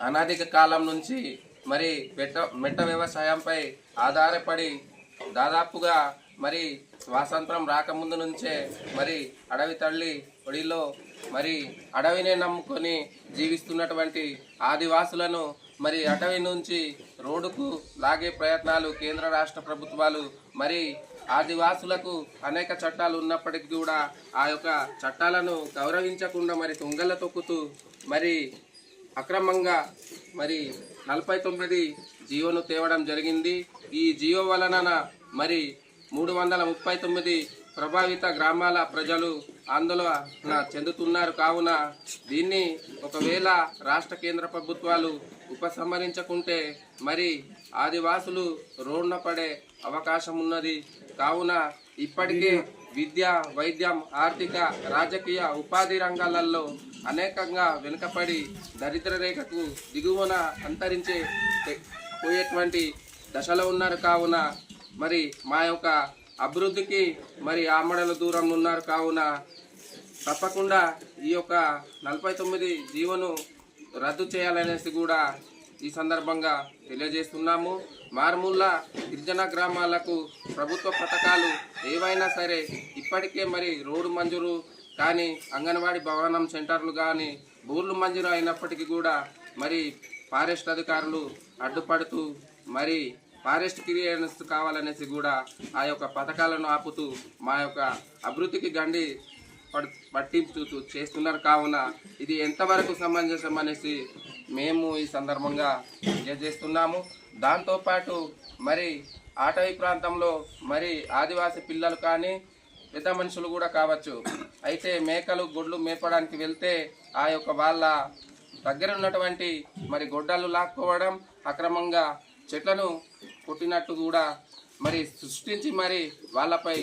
అనాదిక కాలం నుంచి మరి మెట్ట మెట్ట వ్యవసాయంపై ఆధారపడి దాదాపుగా మరి స్వాతంత్రం రాకముందు నుంచే మరి అడవి తల్లి ఒడిలో మరి అడవినే నమ్ముకొని జీవిస్తున్నటువంటి ఆదివాసులను మరి అటవీ నుంచి రోడ్డుకు లాగే ప్రయత్నాలు కేంద్ర రాష్ట్ర ప్రభుత్వాలు మరి ఆదివాసులకు అనేక చట్టాలు ఉన్నప్పటికీ కూడా ఆ యొక్క చట్టాలను గౌరవించకుండా మరి తుంగల తొక్కుతూ మరి అక్రమంగా మరి నలభై తొమ్మిది జీవోను తేవడం జరిగింది. ఈ జీవో వలన మరి మూడు వందల ముప్పై తొమ్మిది ప్రభావిత గ్రామాల ప్రజలు ఆందోళన చెందుతున్నారు. కావున దీన్ని ఒకవేళ రాష్ట్ర కేంద్ర ప్రభుత్వాలు ఉపసంహరించకుంటే మరి ఆదివాసులు రోడ్న పడే అవకాశం ఉన్నది. కావున ఇప్పటికే విద్య వైద్యం ఆర్థిక రాజకీయ ఉపాధి రంగాలలో అనేకంగా వెనుకపడి దరిద్ర రేఖకు దిగువన అంతరించే పోయేటువంటి దశలో ఉన్నారు. కావున మరి మా యొక్క అభివృద్ధికి మరి ఆమడల దూరం ఉన్నారు. కావున తప్పకుండా ఈ యొక్క నలభై తొమ్మిది జీవోను రద్దు చేయాలనేసి కూడా ఈ సందర్భంగా తెలియజేస్తున్నాము. మారుమూల గిరిజన గ్రామాలకు ప్రభుత్వ పథకాలు ఏవైనా సరే ఇప్పటికే మరి రోడ్డు మంజూరు కానీ అంగన్వాడీ భవనం సెంటర్లు కానీ బోర్లు మంజూరు అయినప్పటికీ కూడా మరి ఫారెస్ట్ అధికారులు అడ్డుపడుతూ మరి ఫారెస్ట్ క్లియరెన్స్ కావాలనేసి కూడా ఆ యొక్క పథకాలను ఆపుతూ మా యొక్క అభివృద్ధికి గండి పడు పట్టించుతూ చేస్తున్నారు. కావున ఇది ఎంతవరకు సమంజసం అనేసి మేము ఈ సందర్భంగా తెలియజేస్తున్నాము. దాంతోపాటు మరి అటవీ ప్రాంతంలో మరి ఆదివాసి పిల్లలు కానీ పెద్ద మనుషులు కూడా కావచ్చు. అయితే మేకలు గొడ్లు మేపడానికి వెళ్తే ఆ యొక్క వాళ్ళ దగ్గర ఉన్నటువంటి మరి గొడ్డలు లాక్కోవడం అక్రమంగా చెట్లను కొట్టినట్టు కూడా మరి సృష్టించి మరి వాళ్ళపై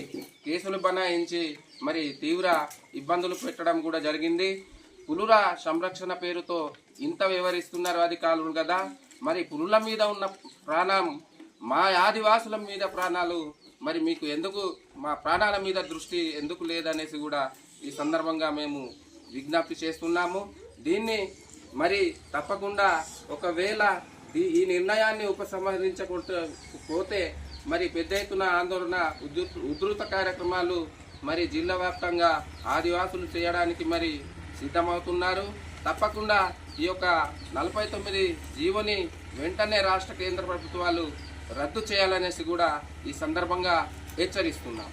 కేసులు బనాయించి మరి తీవ్ర ఇబ్బందులు పెట్టడం కూడా జరిగింది. పులుల సంరక్షణ పేరుతో ఇంత వివరిస్తున్నారు అధికారులు కదా. మరి పులుల మీద ఉన్న ప్రాణం మా ఆదివాసుల మీద ప్రాణాలు మరి మీకు ఎందుకు మా ప్రాణాల మీద దృష్టి ఎందుకు లేదనేసి కూడా ఈ సందర్భంగా మేము విజ్ఞప్తి చేస్తున్నాము. దీన్ని మరి తప్పకుండా ఒకవేళ ఈ- ఈ నిర్ణయాన్ని ఉపసంహరించకుండా పోతే మరి పెద్ద ఎత్తున ఆందోళన ఉధృ- ఉధృత కార్యక్రమాలు మరి జిల్లా వ్యాప్తంగా ఆదివాసులు చేయడానికి మరి సిద్ధమవుతున్నారు. తప్పకుండా ఈ యొక్క నలభై తొమ్మిది జీవోని వెంటనే రాష్ట్ర కేంద్ర ప్రభుత్వాలు రద్దు చేయాలనేసి కూడా ఈ సందర్భంగా హెచ్చరిస్తున్నాం.